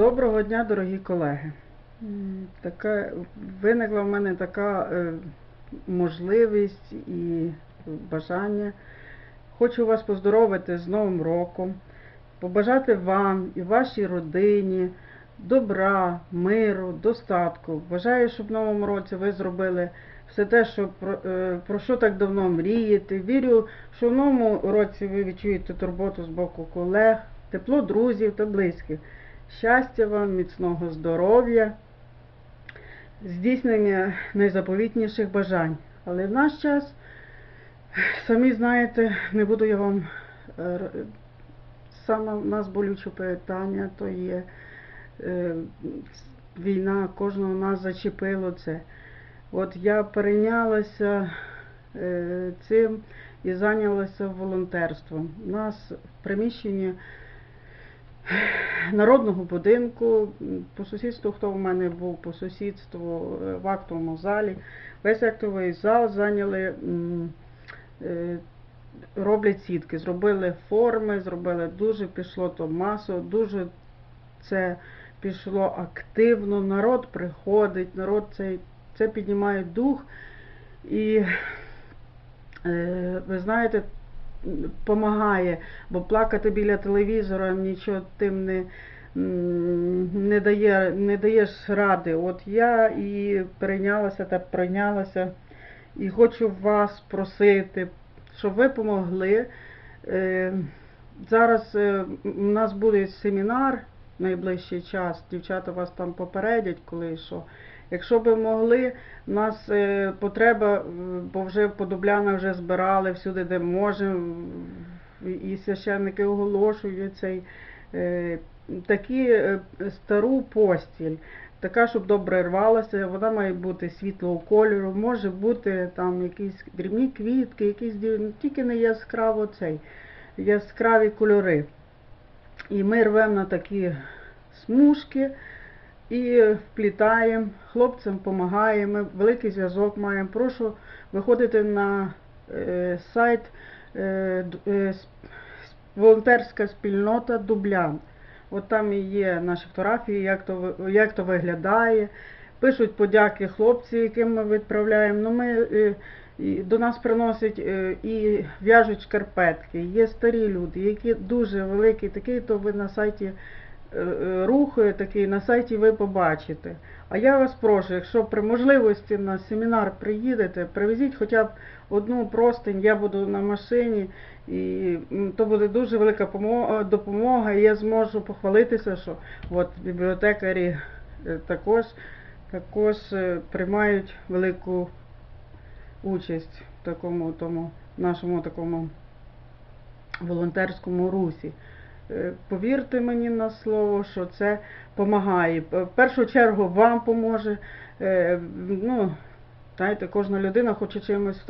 Доброго дня, дорогі колеги. Така, виникла в мене така е, можливість і бажання. Хочу вас поздоровити з Новим роком, побажати вам і вашій родині добра, миру, достатку. Бажаю, щоб в новому році ви зробили все те, що про, е, про що так давно мрієте. Вірю, що в новому році ви відчуєте турботу з боку колег, тепло друзів та близьких. Щастя вам, міцного здоров'я, здійснення найзаповітніших бажань. Але в наш час, самі знаєте, не буду я вам е, саме в нас болюче питання, то є е, війна, кожного нас зачепило це. От я перейнялася е, цим і зайнялася волонтерством. У нас в приміщенні народного будинку, по сусідству, хто в мене був по сусідству е, в актовому залі, весь актовий зал зайняли, е, роблять сітки, зробили форми, зробили дуже, пішло то масово, дуже це пішло активно, народ приходить, народ цей, це піднімає дух. І е, ви знаєте, допомагає, бо плакати біля телевізора нічого тим не, не, дає, не даєш ради. От я і перейнялася та прийнялася, і хочу вас просити, щоб ви помогли. Е, Зараз е, у нас буде семінар найближчий час. Дівчата вас там попередять, коли що. Якщо би могли, у нас е, потреба, бо вже по вже збирали всюди, де можемо, і священники оголошують цей е, такі е, стару постіль. Така, щоб добре рвалася, вона має бути світлого кольору, може бути там якісь дрібні квітки, якісь тільки не яскраво цей, яскраві кольори. І ми рвемо на такі смужки і вплітаємо, хлопцям допомагаємо, великий зв'язок маємо. Прошу виходити на е, сайт е, е, волонтерська спільнота Дублян. От там і є наші фотографії, як то, як то виглядає. Пишуть подяки хлопці, яким ми відправляємо. Ну, ми, е, до нас приносять е, і в'яжуть шкарпетки. Є старі люди, які дуже великі, такі, то ви на сайті е, е, такий, на сайті ви побачите. А я вас прошу, якщо при можливості на семінар приїдете, привезіть хоча б одну простинь, я буду на машині, і то буде дуже велика допомога, і я зможу похвалитися, що от бібліотекарі е, також, також е, приймають велику участь в такому тому нашому такому волонтерському русі. Е, Повірте мені на слово, що це допомагає. В першу чергу вам поможе. Е, Ну, знаєте, кожна людина хоче чимось